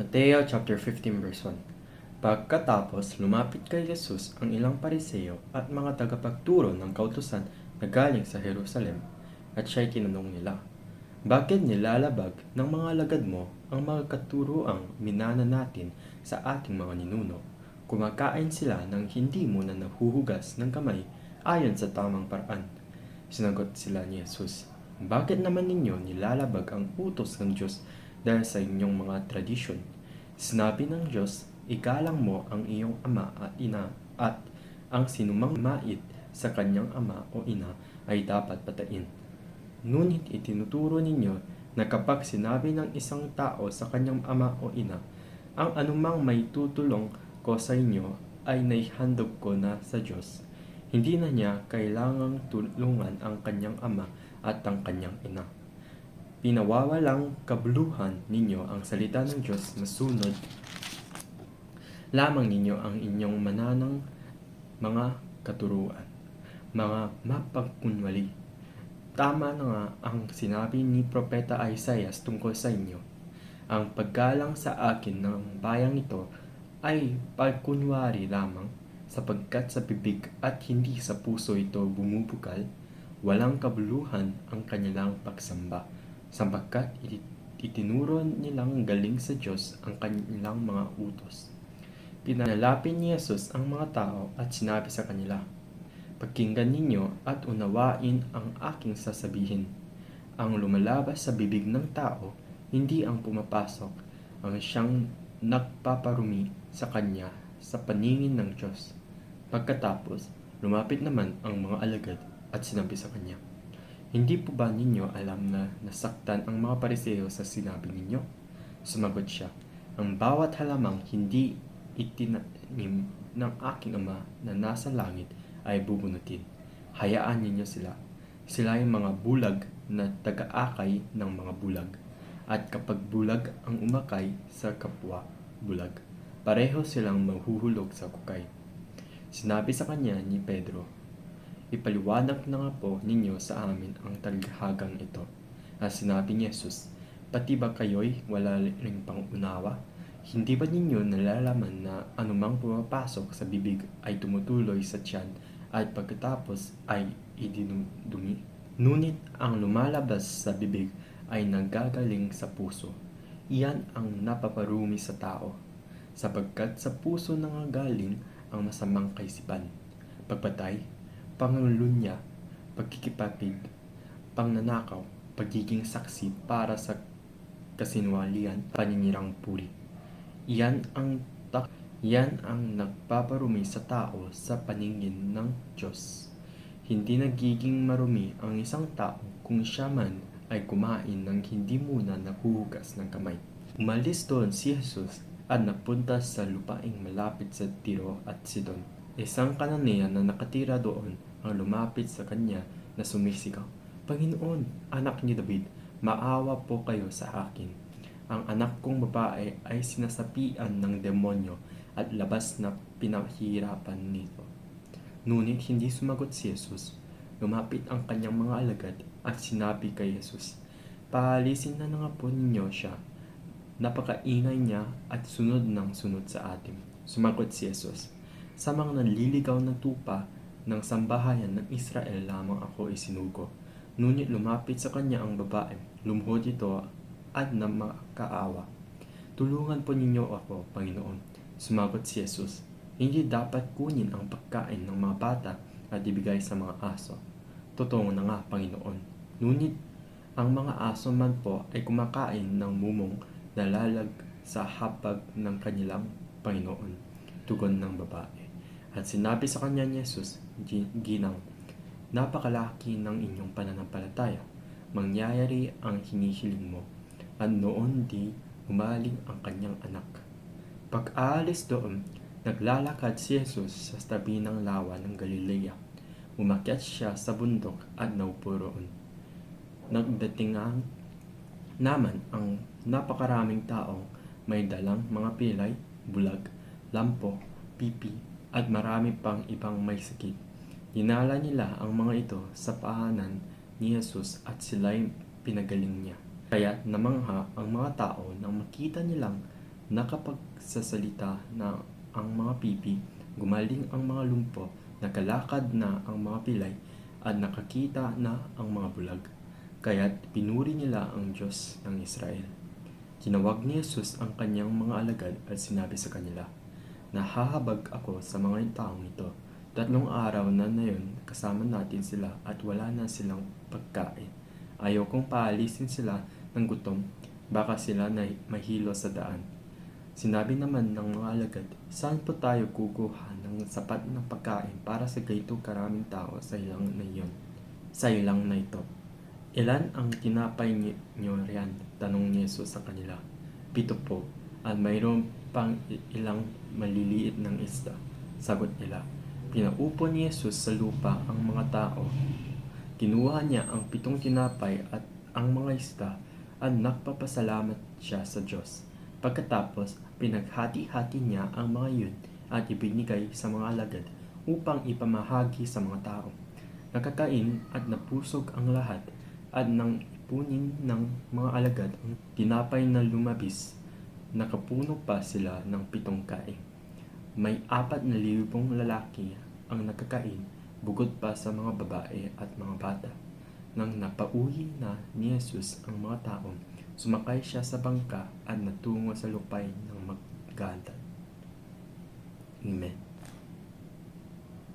Mateo chapter 15 verse 1 Pagkatapos lumapit kay Jesus ang ilang pariseo at mga tagapagturo ng kautusan na galing sa Jerusalem at siya'y tinanong nila, Bakit nilalabag ng mga alagad mo ang mga katuroang minana natin sa ating mga ninuno? Kumakain sila ng hindi muna nahuhugas ng kamay ayon sa tamang paraan. Sinagot sila ni Jesus, Bakit naman ninyo nilalabag ang utos ng Diyos dahil sa inyong mga tradisyon? Sinabi ng Diyos, Igalang mo ang iyong ama at ina at ang sinumang mait sa kanyang ama o ina ay dapat patain. Ngunit itinuturo ninyo na kapag sinabi ng isang tao sa kanyang ama o ina, ang anumang may tutulong ko sa inyo ay naihandog ko na sa Diyos. Hindi na niya kailangang tulungan ang kanyang ama at ang kanyang ina. Pinawawalang kabuluhan ninyo ang salita ng Diyos na sunod lamang ninyo ang inyong mananang mga katuruan, mga mapagkunwali. Tama na nga ang sinabi ni Propeta Isaiah tungkol sa inyo. Ang paggalang sa akin ng bayang ito ay pagkunwari lamang sapagkat sa bibig at hindi sa puso ito bumubukal, walang kabuluhan ang kanilang pagsamba sapagkat itinuro nilang galing sa Diyos ang kanilang mga utos. Pinalapin ni Jesus ang mga tao at sinabi sa kanila, Pakinggan ninyo at unawain ang aking sasabihin. Ang lumalabas sa bibig ng tao, hindi ang pumapasok, ang siyang nagpaparumi sa kanya sa paningin ng Diyos. Pagkatapos, lumapit naman ang mga alagad at sinabi sa kanya, Hindi po ba ninyo alam na nasaktan ang mga pariseo sa sinabi ninyo? Sumagot siya, Ang bawat halamang hindi itinanim ng aking ama na nasa langit ay bubunutin. Hayaan ninyo sila. Sila ay mga bulag na taga-akay ng mga bulag. At kapag bulag ang umakay sa kapwa bulag, pareho silang mahuhulog sa kukay. Sinabi sa kanya ni Pedro, Ipaliwanag na nga po ninyo sa amin ang talhagang ito. At sinabi ni Jesus, Pati ba kayo'y wala ring pangunawa? Hindi ba ninyo nalalaman na anumang pumapasok sa bibig ay tumutuloy sa tiyan at pagkatapos ay idinudumi? Ngunit ang lumalabas sa bibig ay nanggagaling sa puso. Iyan ang napaparumi sa tao, sapagkat sa puso nangagaling ang masamang kaisipan, pagpatay, pangulunya, pagkikipatid, pangnanakaw, pagiging saksi para sa kasinwalian, paninirang puri. Yan ang tak yan ang nagpaparumi sa tao sa paningin ng Diyos. Hindi nagiging marumi ang isang tao kung siya man ay kumain ng hindi muna nahuhugas ng kamay. Umalis doon si Jesus at napunta sa lupaing malapit sa Tiro at Sidon. Isang kananean na nakatira doon ang lumapit sa kanya na sumisigaw, Panginoon, anak ni David, maawa po kayo sa akin ang anak kong babae ay sinasapian ng demonyo at labas na pinahirapan nito. Ngunit hindi sumagot si Jesus. Lumapit ang kanyang mga alagad at sinabi kay Jesus, Paalisin na nga po ninyo siya. Napakaingay niya at sunod ng sunod sa atin. Sumagot si Jesus, Sa mga naliligaw na tupa ng sambahayan ng Israel lamang ako isinugo. Ngunit lumapit sa kanya ang babae. Lumuhod ito at na makaawa. Tulungan po ninyo ako, Panginoon. Sumagot si Jesus, hindi dapat kunin ang pagkain ng mga bata at ibigay sa mga aso. Totoo na nga, Panginoon. Ngunit ang mga aso man po ay kumakain ng mumong nalalag sa hapag ng kanilang Panginoon. Tugon ng babae. At sinabi sa kanya ni Jesus, Ginang, napakalaki ng inyong pananampalataya. Mangyayari ang hinihiling mo at noon di umaling ang kanyang anak. Pag-aalis doon, naglalakad si Jesus sa tabi ng lawa ng Galilea. Umakyat siya sa bundok at naupo roon. Nagdatingan naman ang napakaraming taong may dalang mga pilay, bulag, lampo, pipi, at marami pang ibang may sakit. Dinala nila ang mga ito sa pahanan ni Jesus at sila'y pinagaling niya. Kaya namangha ang mga tao nang makita nilang nakapagsasalita na ang mga pipi, gumaling ang mga lumpo, nakalakad na ang mga pilay, at nakakita na ang mga bulag. Kaya't pinuri nila ang Diyos ng Israel. Tinawag ni Jesus ang kanyang mga alagad at sinabi sa kanila, Nahahabag ako sa mga taong ito. Tatlong araw na na yun, kasama natin sila at wala na silang pagkain. Ayaw kong paalisin sila ng gutom, baka sila na mahilo sa daan. Sinabi naman ng mga alagad, saan po tayo kukuha ng sapat na pagkain para sa ganitong karaming tao sa ilang na iyon? Sa ilang na ito. Ilan ang tinapay ni- niyo riyan? Tanong ni Jesus sa kanila. Pito po, at mayroon pang ilang maliliit ng isda. Sagot nila. Pinaupo ni Jesus sa lupa ang mga tao. Kinuha niya ang pitong tinapay at ang mga isda at nagpapasalamat siya sa Diyos. Pagkatapos, pinaghati-hati niya ang mga yun at ibinigay sa mga alagad upang ipamahagi sa mga tao. Nakakain at napusog ang lahat at nang ipunin ng mga alagad ang tinapay na lumabis, nakapuno pa sila ng pitong kain. May apat na libong lalaki ang nakakain bukod pa sa mga babae at mga bata. Nang napauwi na ni Jesus ang mga tao, sumakay siya sa bangka at natungo sa lupay ng magdadaan. Amen.